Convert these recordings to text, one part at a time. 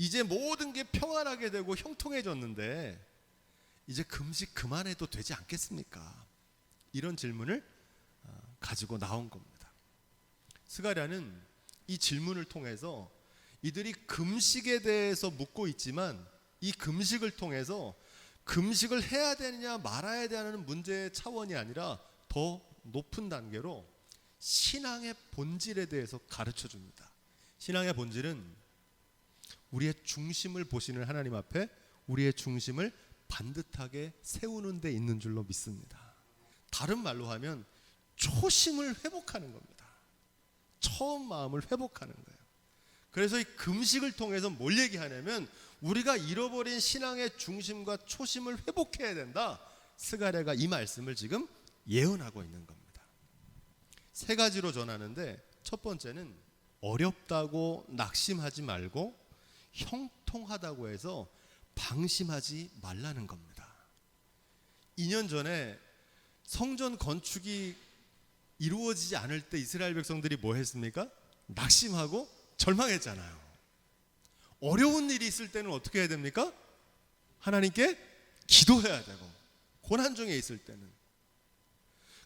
이제 모든 게 평안하게 되고 형통해졌는데 이제 금식 그만해도 되지 않겠습니까? 이런 질문을 어, 가지고 나온 겁니다. 스가랴는 이 질문을 통해서 이들이 금식에 대해서 묻고 있지만 이 금식을 통해서 금식을 해야 되느냐 말아야 되냐는 문제의 차원이 아니라 더 높은 단계로 신앙의 본질에 대해서 가르쳐 줍니다. 신앙의 본질은 우리의 중심을 보시는 하나님 앞에 우리의 중심을 반듯하게 세우는 데 있는 줄로 믿습니다. 다른 말로 하면 초심을 회복하는 겁니다. 처음 마음을 회복하는 거예요. 그래서 이 금식을 통해서 뭘 얘기하냐면 우리가 잃어버린 신앙의 중심과 초심을 회복해야 된다. 스가랴가 이 말씀을 지금 예언하고 있는 겁니다. 세 가지로 전하는데 첫 번째는 어렵다고 낙심하지 말고 형통하다고 해서 방심하지 말라는 겁니다. 2년 전에 성전 건축이 이루어지지 않을 때 이스라엘 백성들이 뭐 했습니까? 낙심하고 절망했잖아요. 어려운 일이 있을 때는 어떻게 해야 됩니까? 하나님께 기도해야 되고 고난 중에 있을 때는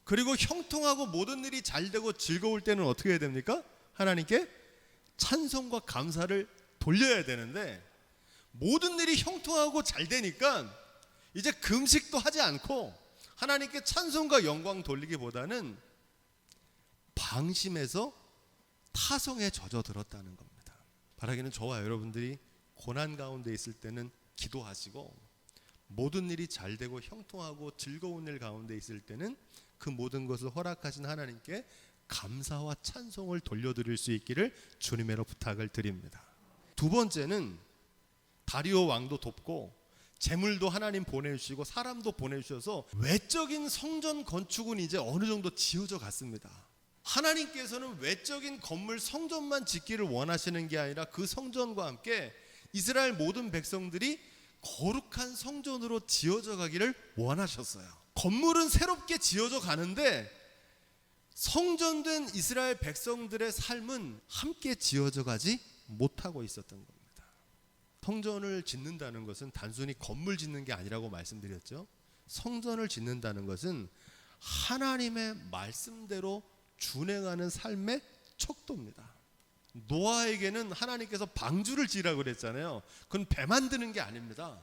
그리고 형통하고 모든 일이 잘 되고 즐거울 때는 어떻게 해야 됩니까? 하나님께 찬송과 감사를 돌려야 되는데 모든 일이 형통하고 잘 되니까 이제 금식도 하지 않고 하나님께 찬송과 영광 돌리기보다는 방심해서 타성에 젖어 들었다는 겁니다. 바라기는 저와 여러분들이 고난 가운데 있을 때는 기도하시고 모든 일이 잘 되고 형통하고 즐거운 일 가운데 있을 때는 그 모든 것을 허락하신 하나님께 감사와 찬송을 돌려드릴 수 있기를 주님으로 부탁을 드립니다. 두 번째는 다리오 왕도 돕고 재물도 하나님 보내주시고 사람도 보내주셔서 외적인 성전 건축은 이제 어느 정도 지어져 갔습니다. 하나님께서는 외적인 건물 성전만 짓기를 원하시는 게 아니라 그 성전과 함께 이스라엘 모든 백성들이 거룩한 성전으로 지어져 가기를 원하셨어요. 건물은 새롭게 지어져 가는데 성전된 이스라엘 백성들의 삶은 함께 지어져 가지 못하고 있었던 겁니다. 성전을 짓는다는 것은 단순히 건물 짓는 게 아니라고 말씀드렸죠. 성전을 짓는다는 것은 하나님의 말씀대로 준행하는 삶의 척도입니다. 노아에게는 하나님께서 방주를 지으라고 그랬잖아요. 그건 배 만드는 게 아닙니다.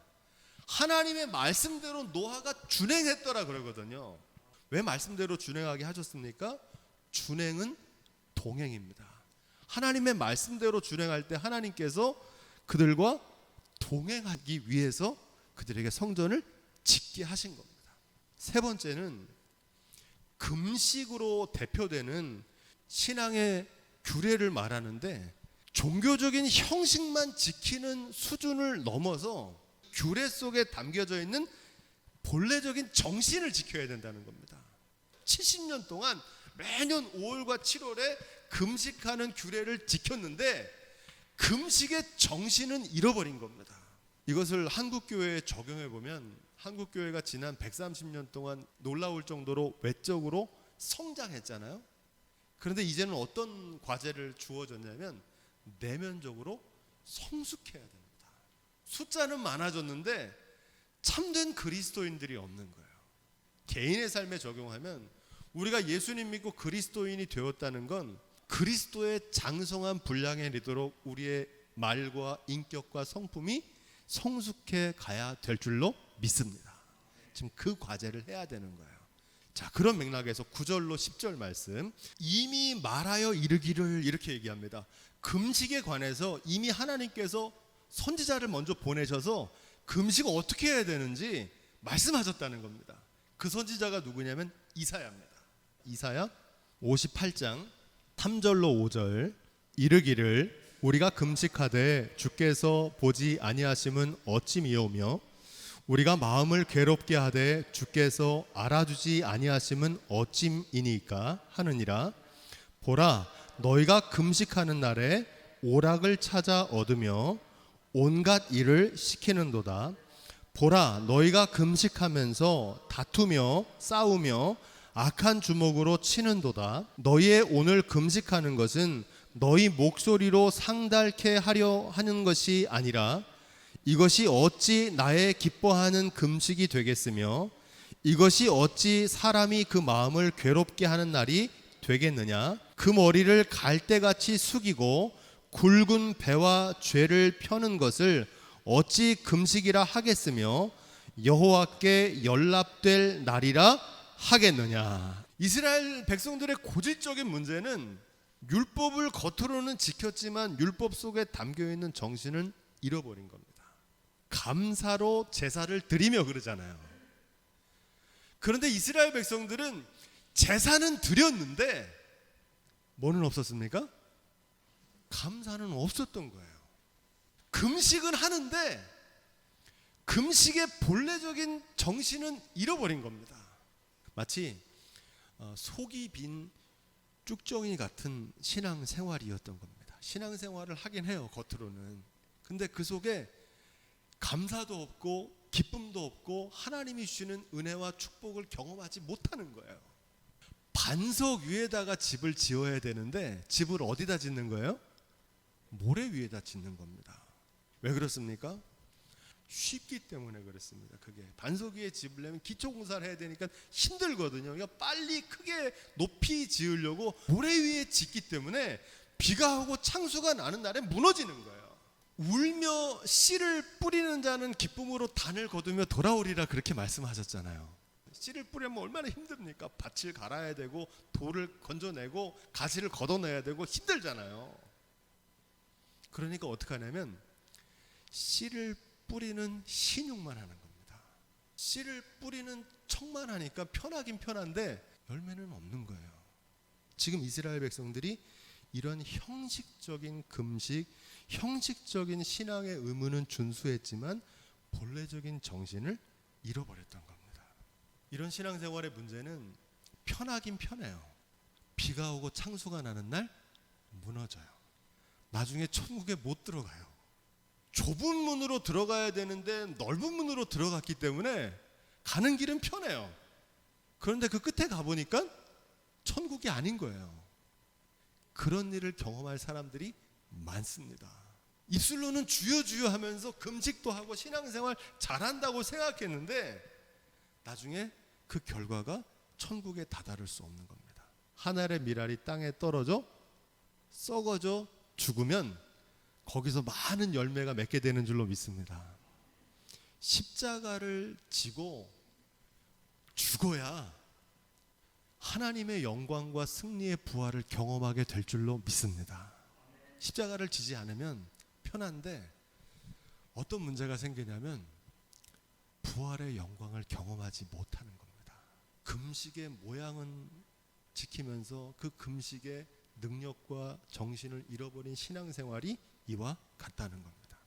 하나님의 말씀대로 노아가 준행했더라 그러거든요. 왜 말씀대로 준행하게 하셨습니까? 준행은 동행입니다. 하나님의 말씀대로 준행할 때 하나님께서 그들과 동행하기 위해서 그들에게 성전을 짓게 하신 겁니다. 세 번째는 금식으로 대표되는 신앙의 규례를 말하는데 종교적인 형식만 지키는 수준을 넘어서 규례 속에 담겨져 있는 본래적인 정신을 지켜야 된다는 겁니다. 70년 동안 매년 5월과 7월에 금식하는 규례를 지켰는데 금식의 정신은 잃어버린 겁니다. 이것을 한국 교회에 적용해 보면 한국 교회가 지난 130년 동안 놀라울 정도로 외적으로 성장했잖아요. 그런데 이제는 어떤 과제를 주어졌냐면 내면적으로 성숙해야 됩니다. 숫자는 많아졌는데 참된 그리스도인들이 없는 거예요. 개인의 삶에 적용하면 우리가 예수님 믿고 그리스도인이 되었다는 건 그리스도의 장성한 분량에 이르도록 우리의 말과 인격과 성품이 성숙해 가야 될 줄로 믿습니다. 지금 그 과제를 해야 되는 거예요. 자, 그런 맥락에서 9절로 10절 말씀 이미 말하여 이르기를 이렇게 얘기합니다. 금식에 관해서 이미 하나님께서 선지자를 먼저 보내셔서 금식 어떻게 해야 되는지 말씀하셨다는 겁니다. 그 선지자가 누구냐면 이사야입니다. 이사야 58장 3절로 5절 이르기를 우리가 금식하되 주께서 보지 아니하심은 어찌미오며 우리가 마음을 괴롭게 하되 주께서 알아주지 아니하심은 어찌이니까 하느니라. 보라 너희가 금식하는 날에 오락을 찾아 얻으며 온갖 일을 시키는도다. 보라 너희가 금식하면서 다투며 싸우며 악한 주먹으로 치는도다. 너희의 오늘 금식하는 것은 너희 목소리로 상달케 하려 하는 것이 아니라 이것이 어찌 나의 기뻐하는 금식이 되겠으며 이것이 어찌 사람이 그 마음을 괴롭게 하는 날이 되겠느냐? 그 머리를 갈대같이 숙이고 굵은 배와 죄를 펴는 것을 어찌 금식이라 하겠으며 여호와께 연락될 날이라 하겠느냐 이스라엘 백성들의 고질적인 문제는 율법을 겉으로는 지켰지만 율법 속에 담겨 있는 정신은 잃어버린 겁니다. 감사로 제사를 드리며 그러잖아요. 그런데 이스라엘 백성들은 제사는 드렸는데 뭐는 없었습니까? 감사는 없었던 거예요. 금식은 하는데 금식의 본래적인 정신은 잃어버린 겁니다. 마치 어, 속이 빈 쭉정이 같은 신앙 생활이었던 겁니다. 신앙 생활을 하긴 해요, 겉으로는. 근데 그 속에 감사도 없고 기쁨도 없고 하나님이 주시는 은혜와 축복을 경험하지 못하는 거예요. 반석 위에다가 집을 지어야 되는데 집을 어디다 짓는 거예요? 모래 위에다 짓는 겁니다. 왜 그렇습니까? 쉽기 때문에 그렇습니다. 그게 반석 위에 집을 내면 기초 공사를 해야 되니까 힘들거든요. 그러니까 빨리 크게 높이 지으려고 모래 위에 짓기 때문에 비가 오고 창수가 나는 날에 무너지는 거예요. 울며 씨를 뿌리는 자는 기쁨으로 단을 거두며 돌아오리라 그렇게 말씀하셨잖아요. 씨를 뿌리면 얼마나 힘듭니까? 밭을 갈아야 되고 돌을 건져내고 가지를 걷어내야 되고 힘들잖아요. 그러니까 어떻게 하냐면 씨를 뿌리는 신육만 하는 겁니다. 씨를 뿌리는 척만 하니까 편하긴 편한데 열매는 없는 거예요. 지금 이스라엘 백성들이 이런 형식적인 금식, 형식적인 신앙의 의무는 준수했지만 본래적인 정신을 잃어버렸던 겁니다. 이런 신앙생활의 문제는 편하긴 편해요. 비가 오고 창수가 나는 날 무너져요. 나중에 천국에 못 들어가요. 좁은 문으로 들어가야 되는데 넓은 문으로 들어갔기 때문에 가는 길은 편해요. 그런데 그 끝에 가보니까 천국이 아닌 거예요. 그런 일을 경험할 사람들이 많습니다. 입술로는 주여 주여 하면서 금식도 하고 신앙생활 잘한다고 생각했는데 나중에 그 결과가 천국에 다다를 수 없는 겁니다. 하늘의 미랄이 땅에 떨어져 썩어져 죽으면 거기서 많은 열매가 맺게 되는 줄로 믿습니다. 십자가를 지고 죽어야 하나님의 영광과 승리의 부활을 경험하게 될 줄로 믿습니다. 십자가를 지지 않으면 편한데 어떤 문제가 생기냐면 부활의 영광을 경험하지 못하는 겁니다. 금식의 모양은 지키면서 그 금식의 능력과 정신을 잃어버린 신앙생활이 이와 같다는 겁니다.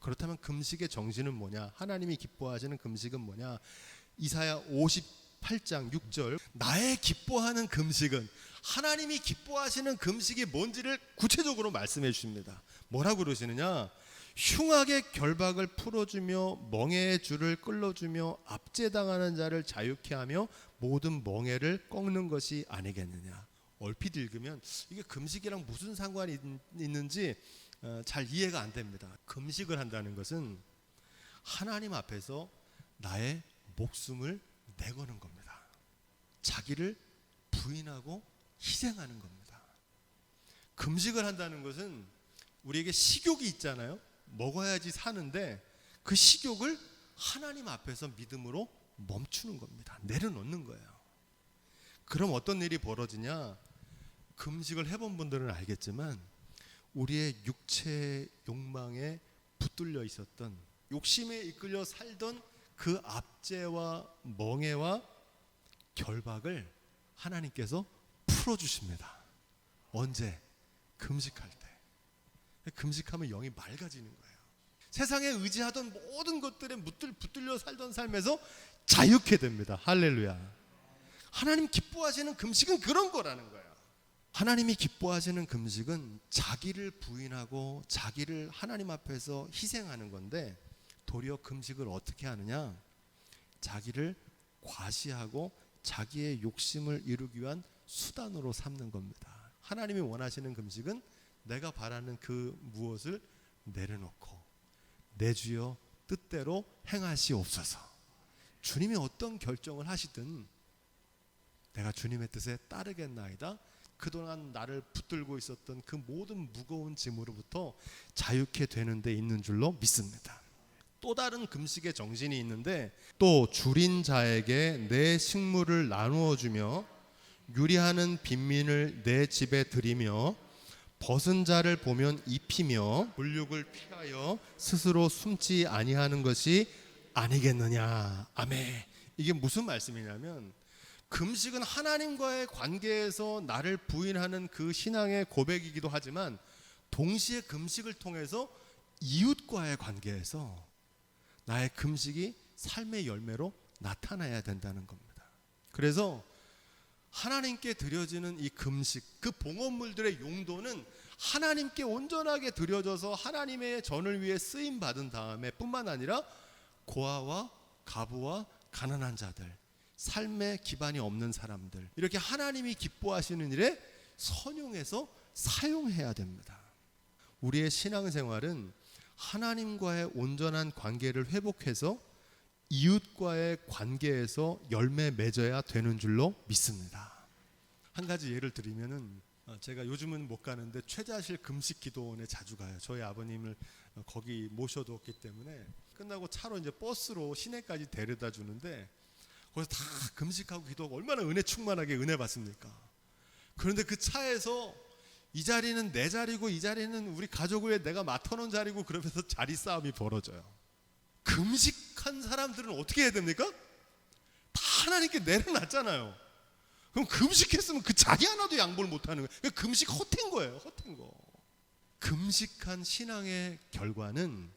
그렇다면 금식의 정신은 뭐냐? 하나님이 기뻐하시는 금식은 뭐냐? 이사야 58장 6절 나의 기뻐하는 금식은 하나님이 기뻐하시는 금식이 뭔지를 구체적으로 말씀해 주십니다. 뭐라고 그러시느냐? 흉악의 결박을 풀어주며 멍해의 줄을 끌어주며 압제당하는 자를 자유케 하며 모든 멍해를 꺾는 것이 아니겠느냐? 얼핏 읽으면 이게 금식이랑 무슨 상관이 있- 있는지 어, 잘 이해가 안 됩니다. 금식을 한다는 것은 하나님 앞에서 나의 목숨을 내거는 겁니다. 자기를 부인하고 희생하는 겁니다. 금식을 한다는 것은 우리에게 식욕이 있잖아요. 먹어야지 사는데 그 식욕을 하나님 앞에서 믿음으로 멈추는 겁니다. 내려놓는 거예요. 그럼 어떤 일이 벌어지냐? 금식을 해본 분들은 알겠지만 우리의 육체 욕망에 붙들려 있었던 욕심에 이끌려 살던 그 압제와 멍해와 결박을 하나님께서 풀어 주십니다. 언제? 금식할 때. 금식하면 영이 맑아지는 거예요. 세상에 의지하던 모든 것들에 붙들, 붙들려 살던 삶에서 자유케 됩니다. 할렐루야. 하나님 기뻐하시는 금식은 그런 거라는 거예요. 하나님이 기뻐하시는 금식은 자기를 부인하고 자기를 하나님 앞에서 희생하는 건데 도리어 금식을 어떻게 하느냐? 자기를 과시하고 자기의 욕심을 이루기 위한 수단으로 삼는 겁니다. 하나님이 원하시는 금식은 내가 바라는 그 무엇을 내려놓고 내 주여 뜻대로 행하시옵소서. 주님이 어떤 결정을 하시든 내가 주님의 뜻에 따르겠나이다. 그동안 나를 붙들고 있었던 그 모든 무거운 짐으로부터 자유케 되는 데 있는 줄로 믿습니다. 또 다른 금식의 정신이 있는데 또 줄인 자에게 내 식물을 나누어 주며 유리하는 빈민을 내 집에 들이며 벗은 자를 보면 입히며 물욕을 피하여 스스로 숨지 아니하는 것이 아니겠느냐. 아멘. 이게 무슨 말씀이냐면 금식은 하나님과의 관계에서 나를 부인하는 그 신앙의 고백이기도 하지만 동시에 금식을 통해서 이웃과의 관계에서 나의 금식이 삶의 열매로 나타나야 된다는 겁니다. 그래서 하나님께 드려지는 이 금식, 그 봉헌물들의 용도는 하나님께 온전하게 드려져서 하나님의 전을 위해 쓰임 받은 다음에 뿐만 아니라 고아와 가부와 가난한 자들, 삶의 기반이 없는 사람들, 이렇게 하나님이 기뻐하시는 일에 선용해서 사용해야 됩니다. 우리의 신앙생활은 하나님과의 온전한 관계를 회복해서 이웃과의 관계에서 열매 맺어야 되는 줄로 믿습니다. 한 가지 예를 드리면은 어, 제가 요즘은 못 가는데 최자실 금식 기도원에 자주 가요. 저희 아버님을 어, 거기 모셔두었기 때문에 끝나고 차로 이제 버스로 시내까지 데려다 주는데 거기서 다 금식하고 기도하고 얼마나 은혜 충만하게 은혜 받습니까? 그런데 그 차에서 이 자리는 내 자리고 이 자리는 우리 가족을 내가 맡아놓은 자리고 그러면서 자리 싸움이 벌어져요. 금식한 사람들은 어떻게 해야 됩니까? 다 하나님께 내려놨잖아요. 그럼 금식했으면 그 자리 하나도 양보를 못하는 거예요. 그러니까 금식 허튼 거예요. 허튼 거. 금식한 신앙의 결과는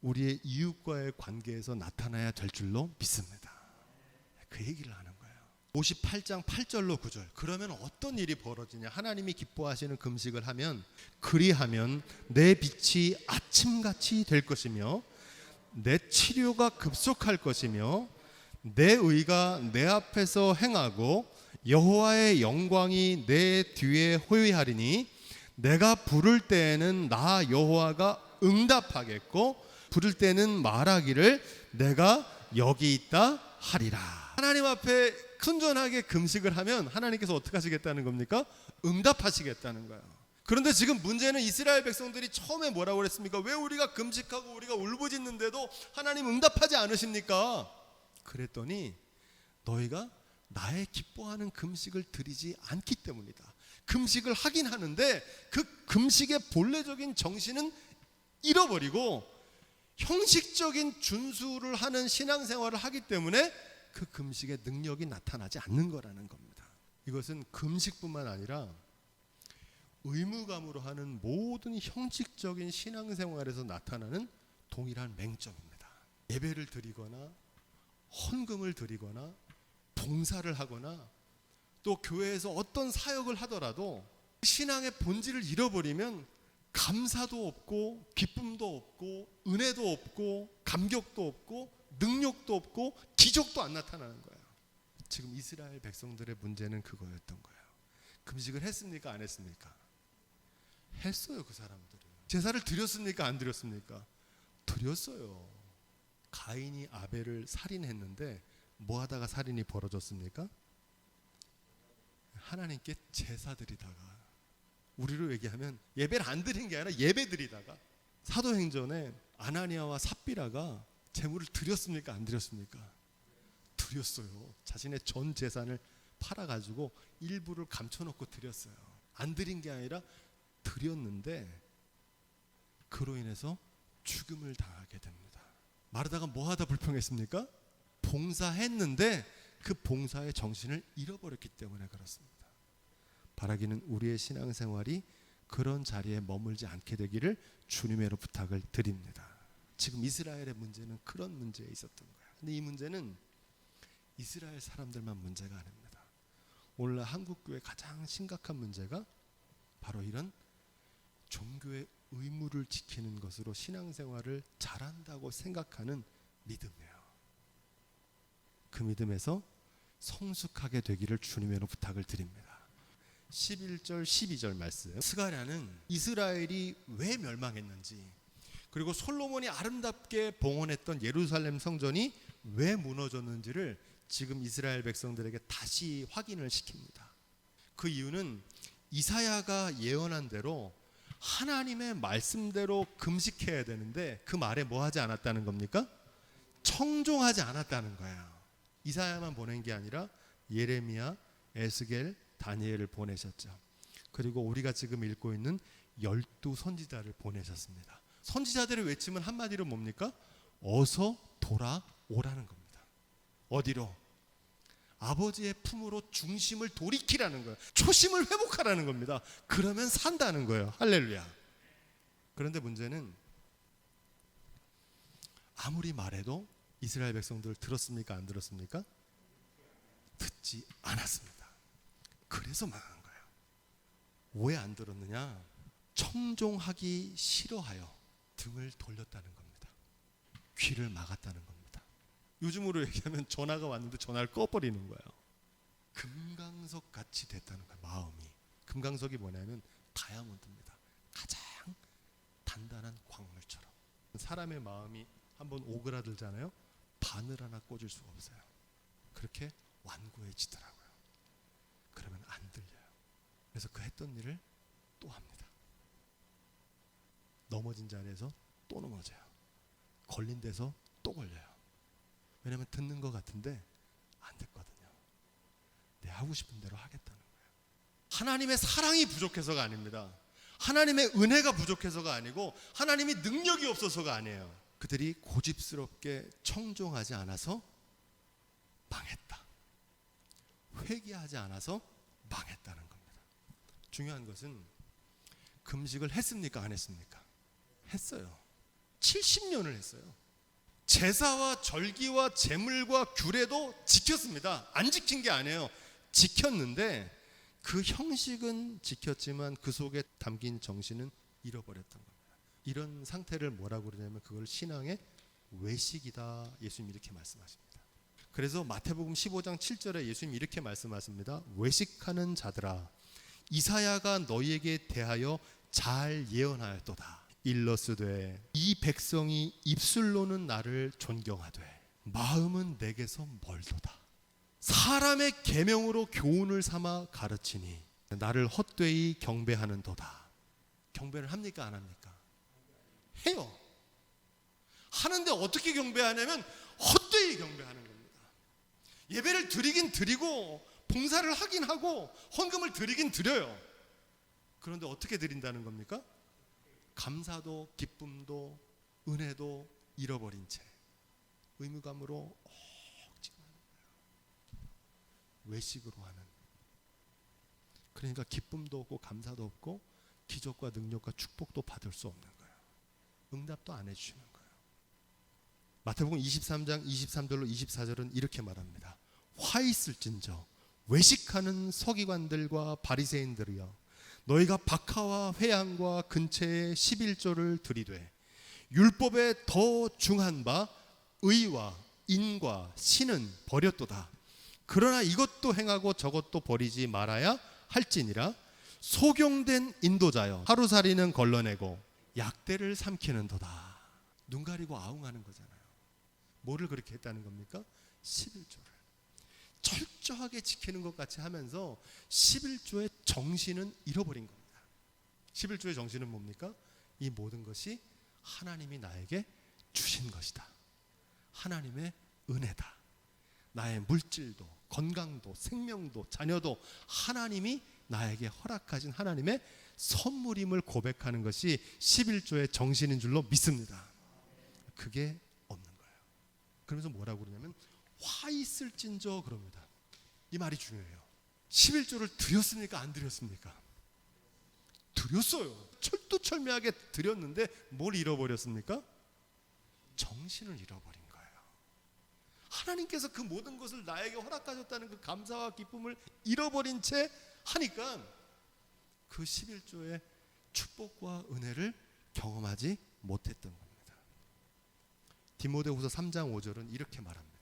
우리의 이웃과의 관계에서 나타나야 될 줄로 믿습니다. 그 얘기를 하는 거예요. 58장 8절로 9절. 그러면 어떤 일이 벌어지냐? 하나님이 기뻐하시는 금식을 하면 그리하면 내 빛이 아침같이 될 것이며 내 치료가 급속할 것이며 내 의가 내 앞에서 행하고 여호와의 영광이 내 뒤에 호위하리니 내가 부를 때에는 나 여호와가 응답하겠고 부를 때는 말하기를 내가 여기 있다 하리라. 하나님 앞에 큰전하게 금식을 하면 하나님께서 어떻게 하시겠다는 겁니까? 응답하시겠다는 거예요. 그런데 지금 문제는 이스라엘 백성들이 처음에 뭐라고 그랬습니까? 왜 우리가 금식하고 우리가 울부짖는데도 하나님 응답하지 않으십니까? 그랬더니 너희가 나의 기뻐하는 금식을 드리지 않기 때문이다. 금식을 하긴 하는데 그 금식의 본래적인 정신은 잃어버리고 형식적인 준수를 하는 신앙생활을 하기 때문에 그 금식의 능력이 나타나지 않는 거라는 겁니다. 이것은 금식뿐만 아니라 의무감으로 하는 모든 형식적인 신앙생활에서 나타나는 동일한 맹점입니다. 예배를 드리거나 헌금을 드리거나 봉사를 하거나 또 교회에서 어떤 사역을 하더라도 신앙의 본질을 잃어버리면 감사도 없고 기쁨도 없고 은혜도 없고 감격도 없고 능력도 없고 기적도 안 나타나는 거예요. 지금 이스라엘 백성들의 문제는 그거였던 거예요. 금식을 했습니까? 안 했습니까? 했어요, 그 사람들은. 제사를 드렸습니까? 안 드렸습니까? 드렸어요. 가인이 아벨을 살인했는데 뭐 하다가 살인이 벌어졌습니까? 하나님께 제사 드리다가 우리로 얘기하면 예배를 안 드린 게 아니라 예배 드리다가 사도행전에 아나니아와 삽비라가 제물을 드렸습니까? 안 드렸습니까? 드렸어요. 자신의 전 재산을 팔아 가지고 일부를 감춰 놓고 드렸어요. 안 드린 게 아니라 드렸는데 그로 인해서 죽음을 당하게 됩니다. 마르다가 뭐 하다 불평했습니까? 봉사했는데 그 봉사의 정신을 잃어버렸기 때문에 그렇습니다. 바라기는 우리의 신앙생활이 그런 자리에 머물지 않게 되기를 주님의로 부탁을 드립니다. 지금 이스라엘의 문제는 그런 문제에 있었던 거예요. 근데 이 문제는 이스라엘 사람들만 문제가 아닙니다. 오늘날 한국 교회 가장 심각한 문제가 바로 이런 종교의 의무를 지키는 것으로 신앙생활을 잘한다고 생각하는 믿음이에요. 그 믿음에서 성숙하게 되기를 주님의로 부탁을 드립니다. 11절 12절 말씀. 스가랴는 이스라엘이 왜 멸망했는지 그리고 솔로몬이 아름답게 봉헌했던 예루살렘 성전이 왜 무너졌는지를 지금 이스라엘 백성들에게 다시 확인을 시킵니다. 그 이유는 이사야가 예언한 대로 하나님의 말씀대로 금식해야 되는데 그 말에 뭐 하지 않았다는 겁니까? 청종하지 않았다는 거예요. 이사야만 보낸 게 아니라 예레미야, 에스겔, 다니엘을 보내셨죠. 그리고 우리가 지금 읽고 있는 열두 선지자를 보내셨습니다. 선지자들의 외침은 한마디로 뭡니까? 어서 돌아오라는 겁니다. 어디로? 아버지의 품으로 중심을 돌이키라는 거예요. 초심을 회복하라는 겁니다. 그러면 산다는 거예요. 할렐루야. 그런데 문제는 아무리 말해도 이스라엘 백성들 들었습니까? 안 들었습니까? 듣지 않았습니다. 그래서 망한 거예요. 왜 안 들었느냐? 청종하기 싫어하여 등을 돌렸다는 겁니다. 귀를 막았다는 겁니다. 요즘으로 얘기하면 전화가 왔는데 전화를 꺼버리는 거예요. 금강석 같이 됐다는 거예요. 마음이. 금강석이 뭐냐면 다이아몬드입니다. 가장 단단한 광물처럼. 사람의 마음이 한번 오그라들잖아요. 바늘 하나 꽂을 수가 없어요. 그렇게 완고해지더라고요. 그러면 안 들려요. 그래서 그 했던 일을 또 합니다. 넘어진 자리에서 또 넘어져요. 걸린 데서 또 걸려요. 왜냐하면 듣는 것 같은데 안 듣거든요. 내 하고 싶은 대로 하겠다는 거예요. 하나님의 사랑이 부족해서가 아닙니다. 하나님의 은혜가 부족해서가 아니고 하나님이 능력이 없어서가 아니에요. 그들이 고집스럽게 청종하지 않아서 망했다. 회개하지 않아서 망했다는 겁니다. 중요한 것은 금식을 했습니까? 안 했습니까? 했어요. 70년을 했어요. 제사와 절기와 제물과 규례도 지켰습니다. 안 지킨 게 아니에요. 지켰는데 그 형식은 지켰지만 그 속에 담긴 정신은 잃어버렸던 겁니다. 이런 상태를 뭐라고 그러냐면 그걸 신앙의 외식이다. 예수님 이렇게 말씀하십니다. 그래서 마태복음 15장 7절에 예수님 이렇게 말씀하십니다. 외식하는 자들아 이사야가 너희에게 대하여 잘 예언하였도다. 일러스되 이 백성이 입술로는 나를 존경하되 마음은 내게서 멀도다. 사람의 계명으로 교훈을 삼아 가르치니 나를 헛되이 경배하는도다. 경배를 합니까 안 합니까? 해요. 하는데 어떻게 경배하냐면 헛되이 경배하는 겁니다. 예배를 드리긴 드리고 봉사를 하긴 하고 헌금을 드리긴 드려요. 그런데 어떻게 드린다는 겁니까? 감사도 기쁨도 은혜도 잃어버린 채 의무감으로 억지하는 거예요. 외식으로 하는. 그러니까 기쁨도 없고 감사도 없고 기적과 능력과 축복도 받을 수 없는 거예요. 응답도 안 해주시는 거예요. 마태복음 23장 23절로 24절은 이렇게 말합니다. 화 있을진저 외식하는 서기관들과 바리새인들이여 너희가 박하와 회양과 근처에 11조를 들이되 율법에 더 중한 바 의와 인과 신은 버렸도다. 그러나 이것도 행하고 저것도 버리지 말아야 할지니라 소경된 인도자여 하루살이는 걸러내고 약대를 삼키는도다. 눈 가리고 아웅하는 거잖아요. 뭐를 그렇게 했다는 겁니까? 11조를. 철저하게 지키는 것 같이 하면서 11조의 정신은 잃어버린 겁니다. 11조의 정신은 뭡니까? 이 모든 것이 하나님이 나에게 주신 것이다. 하나님의 은혜다. 나의 물질도, 건강도, 생명도, 자녀도 하나님이 나에게 허락하신 하나님의 선물임을 고백하는 것이 11조의 정신인 줄로 믿습니다. 그게 없는 거예요. 그러면서 뭐라고 그러냐면 화 있을진저 그럽니다. 이 말이 중요해요. 11조를 드렸습니까? 안 드렸습니까? 드렸어요. 철두철미하게 드렸는데 뭘 잃어버렸습니까? 정신을 잃어버린 거예요. 하나님께서 그 모든 것을 나에게 허락하셨다는 그 감사와 기쁨을 잃어버린 채 하니까 그 11조의 축복과 은혜를 경험하지 못했던 겁니다. 디모데후서 3장 5절은 이렇게 말합니다.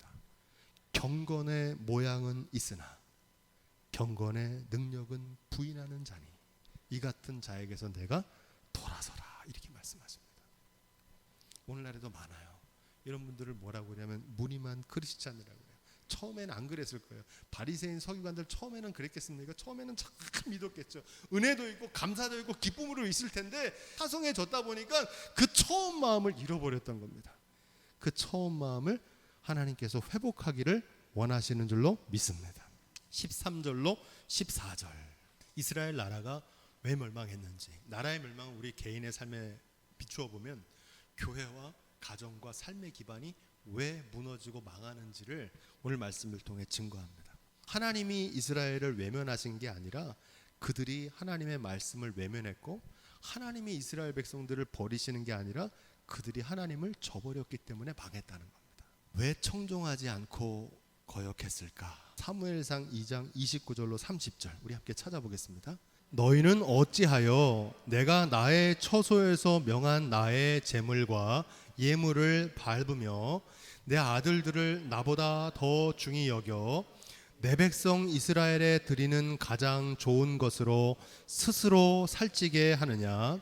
경건의 모양은 있으나 경건의 능력은 부인하는 자니 이 같은 자에게서 내가 돌아서라 이렇게 말씀하십니다. 오늘날에도 많아요. 이런 분들을 뭐라고 그러냐면 무늬만 크리스찬이라고 그래요. 처음에는 안 그랬을 거예요. 바리새인 서기관들 처음에는 그랬겠습니까? 처음에는 참 믿었겠죠. 은혜도 있고 감사도 있고 기쁨으로 있을 텐데 사성해졌다 보니까 그 처음 마음을 잃어버렸던 겁니다. 그 처음 마음을 하나님께서 회복하기를 원하시는 줄로 믿습니다. 13절로 14절. 이스라엘 나라가 왜 멸망했는지, 나라의 멸망은 우리 개인의 삶에 비추어 보면 교회와 가정과 삶의 기반이 왜 무너지고 망하는지를 오늘 말씀을 통해 증거합니다. 하나님이 이스라엘을 외면하신 게 아니라 그들이 하나님의 말씀을 외면했고 하나님이 이스라엘 백성들을 버리시는 게 아니라 그들이 하나님을 저버렸기 때문에 망했다는 겁니다. 왜 청종하지 않고 거역했을까? 사무엘상 2장 29절로 30절 우리 함께 찾아보겠습니다. 너희는 어찌하여 내가 나의 처소에서 명한 나의 재물과 예물을 밟으며 내 아들들을 나보다 더 중히 여겨 내 백성 이스라엘에 드리는 가장 좋은 것으로 스스로 살찌게 하느냐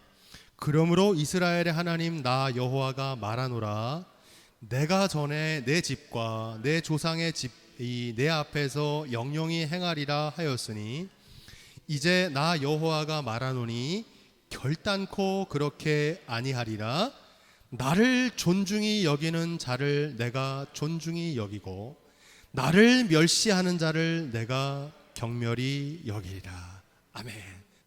그러므로 이스라엘의 하나님 나 여호와가 말하노라 내가 전에 내 집과 내 조상의 집이 내 앞에서 영영히 행하리라 하였으니 이제 나 여호와가 말하노니 결단코 그렇게 아니하리라. 나를 존중히 여기는 자를 내가 존중히 여기고 나를 멸시하는 자를 내가 경멸히 여기리라. 아멘.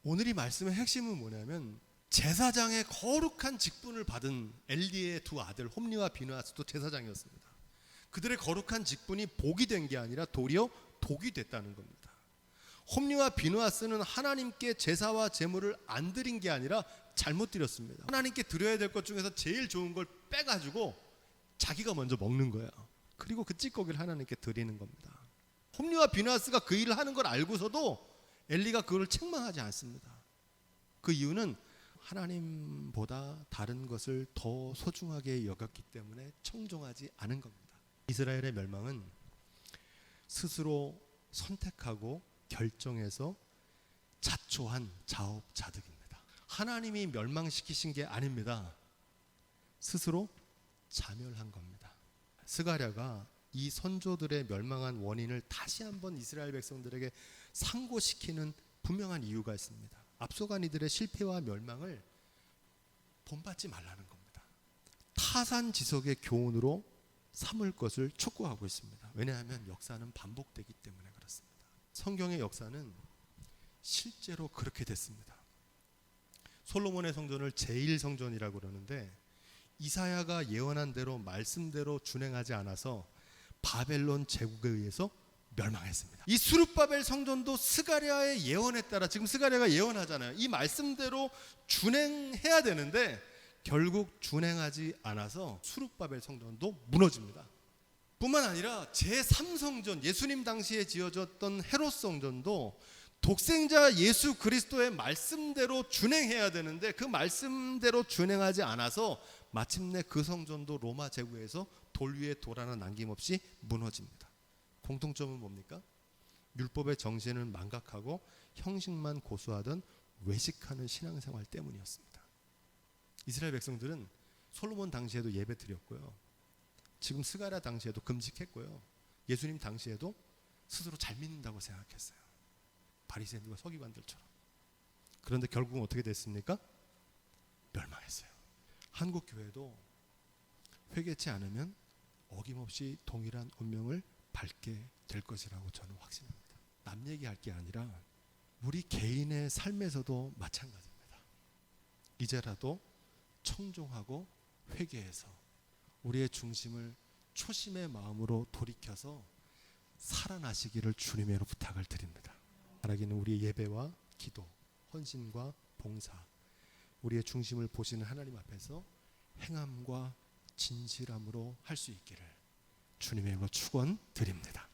오늘 이 말씀의 핵심은 뭐냐면 제사장의 거룩한 직분을 받은 엘리의 두 아들 홈리와 비누아스도 제사장이었습니다 그들의 거룩한 직분이 복이 된 게 아니라 도리어 독이 됐다는 겁니다 홈리와 비누아스는 하나님께 제사와 제물을 안 드린 게 아니라 잘못 드렸습니다. 하나님께 드려야 될 것 중에서 제일 좋은 걸 빼가지고 자기가 먼저 먹는 거예요. 그리고 그 찌꺼기를 하나님께 드리는 겁니다. 홈리와 비누아스가 그 일을 하는 걸 알고서도 엘리가 그걸 책망하지 않습니다. 그 이유는 하나님보다 다른 것을 더 소중하게 여겼기 때문에 청종하지 않은 겁니다. 이스라엘의 멸망은 스스로 선택하고 결정해서 자초한 자업자득입니다. 하나님이 멸망시키신 게 아닙니다. 스스로 자멸한 겁니다. 스가랴가 이 선조들의 멸망한 원인을 다시 한번 이스라엘 백성들에게 상고시키는 분명한 이유가 있습니다. 앞서간 이들의 실패와 멸망을 본받지 말라는 겁니다. 타산지석의 교훈으로 삼을 것을 촉구하고 있습니다. 왜냐하면 역사는 반복되기 때문에 그렇습니다. 성경의 역사는 실제로 그렇게 됐습니다. 솔로몬의 성전을 제1성전이라고 그러는데 이사야가 예언한 대로 말씀대로 준행하지 않아서 바벨론 제국에 의해서 멸망했습니다. 이 수르바벨 성전도 스가랴의 예언에 따라 지금 스가랴가 예언하잖아요. 이 말씀대로 준행해야 되는데 결국 준행하지 않아서 수르바벨 성전도 무너집니다. 뿐만 아니라 제3성전 예수님 당시에 지어졌던 헤롯 성전도 독생자 예수 그리스도의 말씀대로 준행해야 되는데 그 말씀대로 준행하지 않아서 마침내 그 성전도 로마 제국에서 돌 위에 돌 하나 남김없이 무너집니다. 공통점은 뭡니까? 율법의 정신을 망각하고 형식만 고수하던 외식하는 신앙생활 때문이었습니다. 이스라엘 백성들은 솔로몬 당시에도 예배 드렸고요. 지금 스가랴 당시에도 금식했고요. 예수님 당시에도 스스로 잘 믿는다고 생각했어요. 바리새인들과 서기관들처럼. 그런데 결국은 어떻게 됐습니까? 멸망했어요. 한국 교회도 회개치 않으면 어김없이 동일한 운명을 밟게 될 것이라고 저는 확신합니다. 남 얘기할 게 아니라 우리 개인의 삶에서도 마찬가지입니다. 이제라도 청종하고 회개해서 우리의 중심을 초심의 마음으로 돌이켜서 살아나시기를 주님으로 부탁을 드립니다. 바라기는 우리의 예배와 기도, 헌신과 봉사, 우리의 중심을 보시는 하나님 앞에서 행함과 진실함으로 할 수 있기를 주님의 이름으로 축원 드립니다.